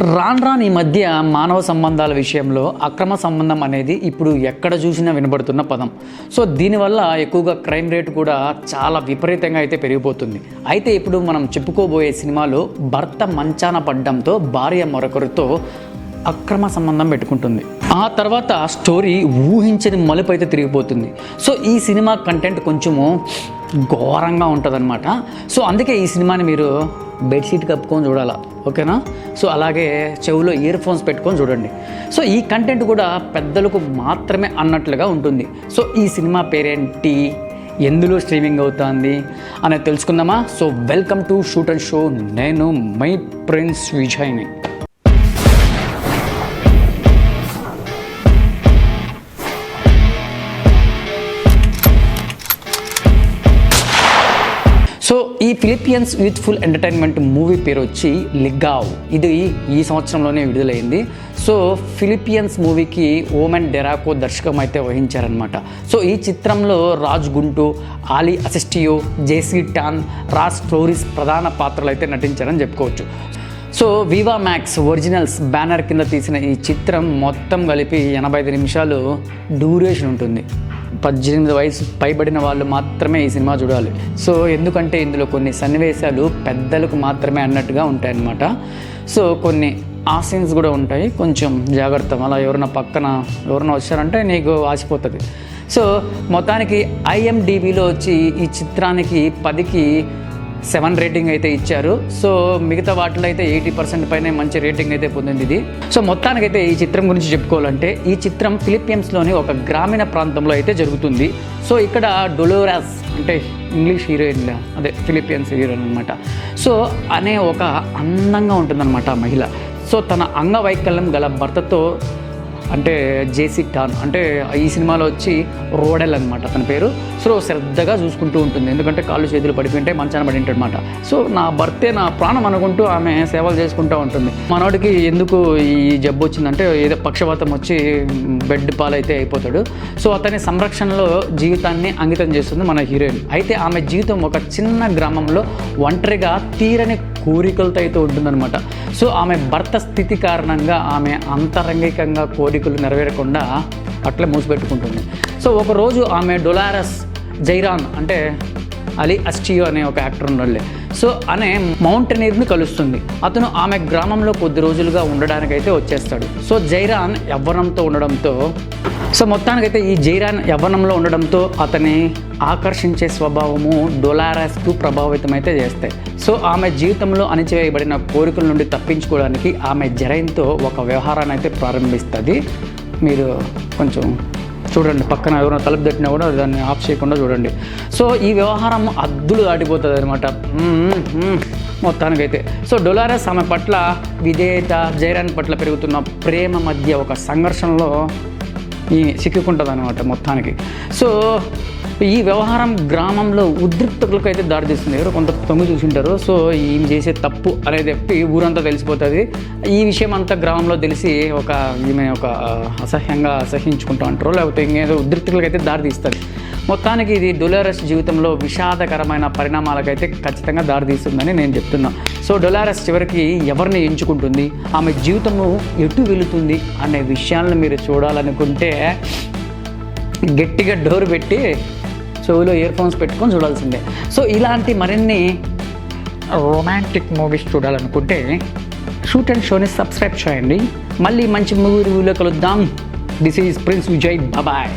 రాను రాను ఈ మధ్య మానవ సంబంధాల విషయంలో అక్రమ సంబంధం అనేది ఇప్పుడు ఎక్కడ చూసినా వినబడుతున్న పదం. సో దీనివల్ల ఎక్కువగా క్రైమ్ రేట్ కూడా చాలా విపరీతంగా అయితే పెరిగిపోతుంది. అయితే ఇప్పుడు మనం చెప్పుకోబోయే సినిమాలో భర్త మంచాన పడ్డంతో భార్య మరొకరితో అక్రమ సంబంధం పెట్టుకుంటుంది. ఆ తర్వాత స్టోరీ ఊహించని మలుపు అయితే తిరిగిపోతుంది. సో ఈ సినిమా కంటెంట్ కొంచెము ఘోరంగా ఉంటుందన్నమాట. సో అందుకే ఈ సినిమాని మీరు బెడ్షీట్ కప్పుకొని చూడాలా. ఓకేనా? సో అలాగే చెవులో ఇయర్ ఫోన్స్ పెట్టుకొని చూడండి. సో ఈ కంటెంట్ కూడా పెద్దలకు మాత్రమే అన్నట్లుగా ఉంటుంది. సో ఈ సినిమా పేరేంటి? ఎందులో స్ట్రీమింగ్ అవుతుంది? అనేది తెలుసుకుందామా? So welcome to shoot and show. నేను మై ప్రిన్స్ విజయ్ని. సో ఈ ఫిలిపియన్స్ యూత్ఫుల్ ఎంటర్టైన్మెంట్ మూవీ పేరు వచ్చి లిగావ్ ఇది ఈ సంవత్సరంలోనే విడుదలైంది. సో ఫిలిపియన్స్ మూవీకి ఓమెన్ డెరాకో దర్శకం అయితే వహించారనమాట సో ఈ చిత్రంలో Raj గుంటు Ali Asistio JC Tan Raj Floris ప్రధాన పాత్రలు అయితే నటించారని చెప్పుకోవచ్చు. So Viva Max Originals banner కింద తీసిన ఈ చిత్రం మొత్తం కలిపి ఎనభై ఐదు నిమిషాలు డ్యూరేషన్ ఉంటుంది. పద్దెనిమిది వయసు పైబడిన వాళ్ళు మాత్రమే ఈ సినిమా చూడాలి. సో ఎందుకంటే ఇందులో కొన్ని సన్నివేశాలు పెద్దలకు మాత్రమే అన్నట్టుగా ఉంటాయన్నమాట. సో కొన్ని ఆ సీన్స్ కూడా ఉంటాయి. కొంచెం జాగ్రత్త అలా ఎవరైనా పక్కన ఎవరైనా వచ్చారంటే నీకు ఆసిపోతుంది సో మొత్తానికి ఐఎండిబిలో వచ్చి ఈ చిత్రానికి పదికి సెవెన్ రేటింగ్ అయితే ఇచ్చారు. సో మిగతా వాటిలో అయితే ఎయిటీ పర్సెంట్ పైన మంచి రేటింగ్ అయితే పొందింది ఇది. సో మొత్తానికైతే ఈ చిత్రం గురించి చెప్పుకోవాలంటే ఈ చిత్రం ఫిలిప్పీన్స్లోని ఒక గ్రామీణ ప్రాంతంలో అయితే జరుగుతుంది. సో ఇక్కడ డొలోరాస్ అంటే ఇంగ్లీష్ హీరోయిన్ అదే ఫిలిపియన్స్ హీరోయిన్ అనమాట సో అనే ఒక అందంగా ఉంటుందన్నమాట మహిళ. సో తన అంగవైకల్యం గల భర్తతో అంటే జేసీ టాన్ అంటే ఈ సినిమాలో వచ్చి రోడెల్ అనమాట అతని పేరు. సో శ్రద్ధగా చూసుకుంటూ ఉంటుంది. ఎందుకంటే కాళ్ళు చేతులు పడిపోయింటే మంచాన పడి అనమాట సో నా భర్తే నా ప్రాణం అనుకుంటూ ఆమె సేవలు చేసుకుంటూ ఉంటుంది. మనోడికి ఎందుకు ఈ జబ్బు వచ్చిందంటే ఏదో పక్షపాతం వచ్చి బెడ్ పాలైతే అయిపోతాడు. సో అతని సంరక్షణలో జీవితాన్ని అంకితం చేస్తుంది మన హీరోయిన్. అయితే ఆమె జీవితం ఒక చిన్న గ్రామంలో ఒంటరిగా తీరని కోరికలతో అయితే ఉంటుందన్నమాట. సో ఆమె భర్త స్థితి కారణంగా ఆమె అంతరంగికంగా కోరికలు నెరవేరకుండా అట్లే మూసిపెట్టుకుంటుంది. సో ఒకరోజు ఆమె డొలారస్ జైరాన్ అంటే అలీ అస్టియో అనే ఒక యాక్టర్ ఉండాలి సో అనే మౌంటనీర్ని కలుస్తుంది. అతను ఆమె గ్రామంలో కొద్ది రోజులుగా ఉండడానికైతే వచ్చేస్తాడు. సో జైరాన్ యవ్వనంతో ఉండడంతో సో మొత్తానికైతే ఈ జైరాన్ యవ్వనంలో ఉండడంతో అతని ఆకర్షించే స్వభావము డొలారస్కు ప్రభావితం అయితే చేస్తాయి. సో ఆమె జీవితంలో అణిచివేయబడిన కోరికల నుండి తప్పించుకోవడానికి ఆమె జరైన్తో ఒక వ్యవహారాన్ని అయితే ప్రారంభిస్తుంది. మీరు కొంచెం చూడండి పక్కన ఎవరైనా తలుపు తట్టినా కూడా దాన్ని ఆఫ్ చేయకుండా చూడండి. సో ఈ వ్యవహారం అద్దులు దాటిపోతుంది అనమాట మొత్తానికైతే. సో డొలారస్ ఆమె పట్ల విధేయత జైరాన్ పట్ల పెరుగుతున్న ప్రేమ మధ్య ఒక సంఘర్షణలో ఈ సిక్కుకుంటుంది అనమాట మొత్తానికి. సో ఈ వ్యవహారం గ్రామంలో ఉద్రిక్తతలకు అయితే దారితీస్తుంది ఎవరో కొంత తొంగి చూసింటారు. సో ఈమె చేసే తప్పు అనేది చెప్పి ఊరంతా తెలిసిపోతుంది. ఈ విషయం అంతా గ్రామంలో తెలిసి ఒక ఈమె ఒక అసహ్యంగా అసహించుకుంటూ అంటారు లేకపోతే ఇంకేదో ఉద్రిక్తలకు అయితే దారితీస్తుంది మొత్తానికి ఇది డొలారస్ జీవితంలో విషాదకరమైన పరిణామాలకైతే ఖచ్చితంగా దారితీస్తుందని నేను చెప్తున్నా. సో డొలారస్ చివరికి ఎవరిని ఎంచుకుంటుంది? ఆమె జీవితము ఎటు వెళుతుంది? అనే విషయాలను మీరు చూడాలనుకుంటే గట్టిగా డోర్ పెట్టి చెవిలో ఇయర్ ఫోన్స్ పెట్టుకొని చూడాల్సిందే. సో ఇలాంటి మరిన్ని రొమాంటిక్ మూవీస్ చూడాలనుకుంటే షూట్ అండ్ షోని సబ్స్క్రైబ్ చేయండి. మళ్ళీ మంచి మూవీ రివ్యూలో కలుద్దాం. దిస్ ఈజ్ ప్రిన్స్ విజయ్ బాబాయ్